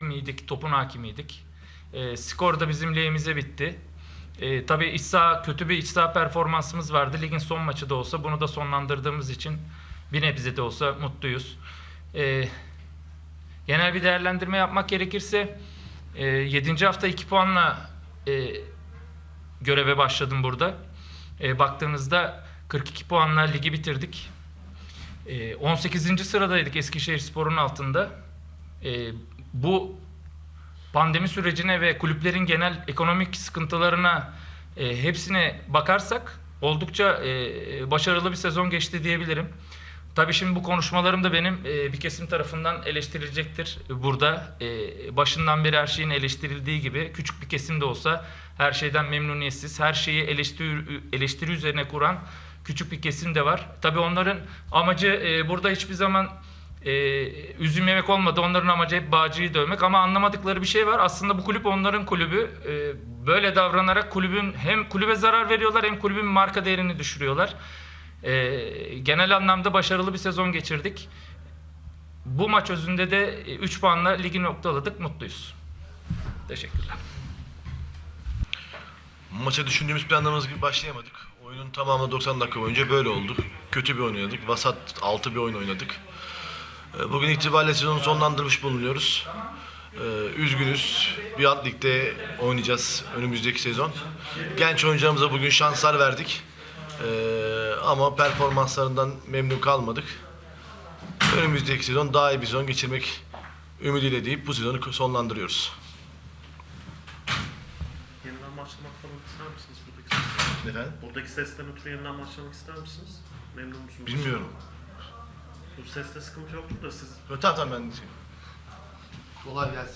hakimiydik, topun hakimiydik. E, skor da bizim lehimize bitti. E, tabii iç saha, kötü bir iç saha performansımız vardı. Ligin son maçı da olsa bunu da sonlandırdığımız için bir nebze de olsa mutluyuz. E, genel bir değerlendirme yapmak gerekirse e, 7. hafta 2 puanla e, göreve başladım burada. E, baktığınızda 42 puanla ligi bitirdik. E, 18. sıradaydık Eskişehir Spor'un altında. E, bu pandemi sürecine ve kulüplerin genel ekonomik sıkıntılarına e, hepsine bakarsak oldukça e, başarılı bir sezon geçti diyebilirim. Tabii şimdi bu konuşmalarım da benim e, bir kesim tarafından eleştirilecektir. Burada e, başından beri her şeyin eleştirildiği gibi küçük bir kesim de olsa her şeyden memnuniyetsiz, her şeyi eleştiri, eleştiri üzerine kuran küçük bir kesim de var. Tabii onların amacı e, burada hiçbir zaman e, üzüm yemek olmadı. Onların amacı hep Bağcı'yı dövmek ama anlamadıkları bir şey var. Aslında bu kulüp onların kulübü. E, böyle davranarak kulübün hem kulübe zarar veriyorlar hem kulübün marka değerini düşürüyorlar. E, genel anlamda başarılı bir sezon geçirdik. Bu maç özünde de 3 puanla ligi noktaladık. Mutluyuz. Teşekkürler. Maça düşündüğümüz planlamamız gibi başlayamadık. Oyunun tamamı 90 dakika boyunca böyle oldu. Kötü bir oynadık. Vasat altı bir oyun oynadık. Ee, Bugün itibariyle sezonu sonlandırmış bulunuyoruz. Ee, Üzgünüz. Bir alt ligde oynayacağız önümüzdeki sezon. Genç oyuncularımıza bugün şanslar verdik. Ee, Ama performanslarından memnun kalmadık. Önümüzdeki sezon daha iyi bir sezon geçirmek ümidiyle deyip bu sezonu sonlandırıyoruz. Yeniden başlamak falan ister misiniz buradaki sesten? Efendim? Buradaki sesten ötürü yeniden başlamak ister misiniz? Memnun musunuz? Bilmiyorum. Bu seste sıkıntı yoktur da siz Tamam tamam ben Kolay gelsin.